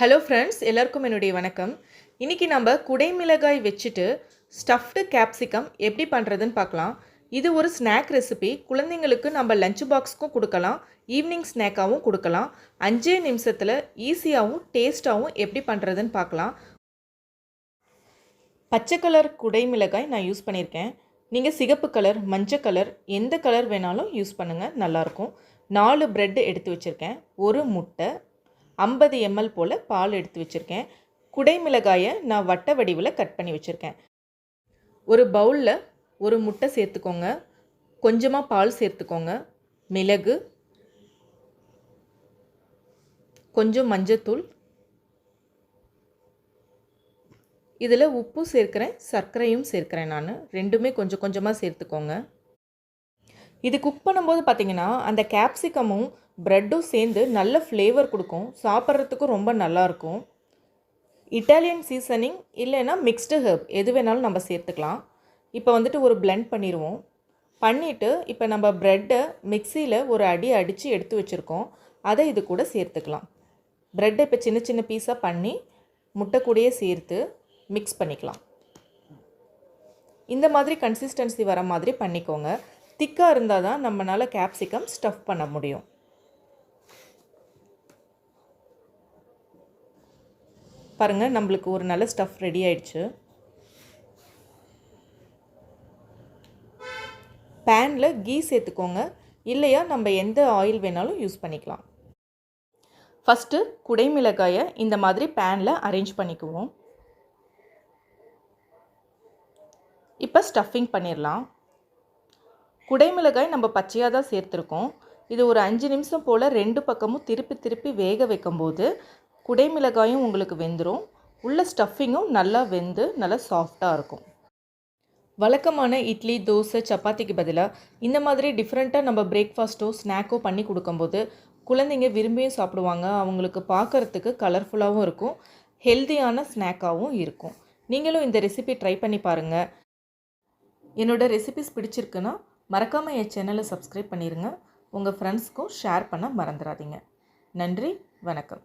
Hello friends எல்லாருக்கும் என்னுடைய வணக்கம். இன்றைக்கி நம்ம குடைமிளகாய் வச்சுட்டு ஸ்டஃப்டு கேப்சிகம் எப்படி பண்ணுறதுன்னு பார்க்கலாம். இது ஒரு ஸ்நாக் ரெசிபி குழந்தைங்களுக்கு நம்ம லஞ்ச் பாக்ஸ்க்கும் கொடுக்கலாம். ஈவினிங் ஸ்நாக்காகவும் கொடுக்கலாம். அஞ்சே நிமிஷத்தில் ஈஸியாகவும் டேஸ்ட்டாகவும் எப்படி பண்ணுறதுன்னு பார்க்கலாம். பச்சை கலர் குடைமிளகாய் நான் யூஸ் பண்ணியிருக்கேன். நீங்கள் சிகப்பு கலர் மஞ்சள் கலர் எந்த கலர் வேணாலும் யூஸ் பண்ணுங்கள் நல்லாயிருக்கும் நாலு ப்ரெட் எடுத்து வச்சுருக்கேன். ஒரு முட்டை ஐம்பது எம்எல் போல் பால் எடுத்து வச்சுருக்கேன். குடைமிளகாயை நான் வட்ட வடிவில் கட் பண்ணி வச்சுருக்கேன். ஒரு பவுலில் ஒரு முட்டை சேர்த்துக்கோங்க. கொஞ்சமாக பால் சேர்த்துக்கோங்க. மிளகு கொஞ்சம் மஞ்சத்தூள் இதில் உப்பு சேர்க்குறேன் சர்க்கரையும் சேர்க்குறேன் நான். ரெண்டுமே கொஞ்சம் கொஞ்சமாக சேர்த்துக்கோங்க. இது குக் பண்ணும்போது பார்த்தீங்கன்னா அந்த கேப்சிகமும் ப்ரெட்டும் சேர்ந்து நல்ல ஃப்ளேவர் கொடுக்கும். சாப்பிட்றதுக்கும் ரொம்ப நல்லாயிருக்கும் இட்டாலியன் சீசனிங் இல்லைன்னா மிக்ஸ்டு ஹெர்ப் எது வேணாலும் நம்ம சேர்த்துக்கலாம். இப்போ வந்துட்டு ஒரு பிளெண்ட் பண்ணிடுவோம். பண்ணிவிட்டு இப்போ நம்ம ப்ரெட்டை மிக்சியில் ஒரு அடி அடித்து எடுத்து வச்சுருக்கோம். அதை இது கூட சேர்த்துக்கலாம். ப்ரெட்டை இப்போ சின்ன சின்ன பீஸாக பண்ணி முட்டை கூடயே சேர்த்து மிக்ஸ் பண்ணிக்கலாம். இந்த மாதிரி கன்சிஸ்டன்சி வர மாதிரி பண்ணிக்கோங்க. திக்காக இருந்தால் தான் நம்மளால் கேப்சிகம் ஸ்டஃப் பண்ண முடியும். பாருங்கள் நம்மளுக்கு ஒரு நல்ல ஸ்டஃப் ரெடி ஆயிடுச்சு. பேனில் கீ சேர்த்துக்கோங்க. இல்லையா நம்ம எந்த ஆயில் வேணாலும் யூஸ் பண்ணிக்கலாம். ஃபஸ்ட்டு குடைமிளகாயை இந்த மாதிரி பேனில் அரேஞ்ச் பண்ணிக்குவோம். இப்போ ஸ்டஃபிங் பண்ணிடலாம் குடைமிளகாய் நம்ம பச்சையாக தான் சேர்த்துருக்கோம். இது ஒரு அஞ்சு நிமிஷம் போல் ரெண்டு பக்கமும் திருப்பி திருப்பி வேக வைக்கும்போது குடைமிளகாயும் உங்களுக்கு வெந்துடும் உள்ள ஸ்டஃபிங்கும் நல்லா வெந்து நல்லா சாஃப்டாக இருக்கும். வழக்கமான இட்லி தோசை சப்பாத்திக்கு பதிலாக இந்த மாதிரி டிஃப்ரெண்ட்டாக நம்ம பிரேக்ஃபாஸ்ட்டோ ஸ்நாக்கோ பண்ணி கொடுக்கும்போது குழந்தைங்க விரும்பியும் சாப்பிடுவாங்க. அவங்களுக்கு பார்க்குறதுக்கு கலர்ஃபுல்லாகவும் இருக்கும். ஹெல்த்தியான ஸ்நாக்காகவும் இருக்கும். நீங்களும் இந்த ரெசிபி ட்ரை பண்ணி பாருங்கள் என்னோடய ரெசிபிஸ் பிடிச்சிருக்குன்னா மறக்காமல் என் சேனலை சப்ஸ்கிரைப் பண்ணிடுங்க உங்கள் ஃப்ரெண்ட்ஸ்க்கும் ஷேர் பண்ண மறந்துடாதீங்க நன்றி வணக்கம்.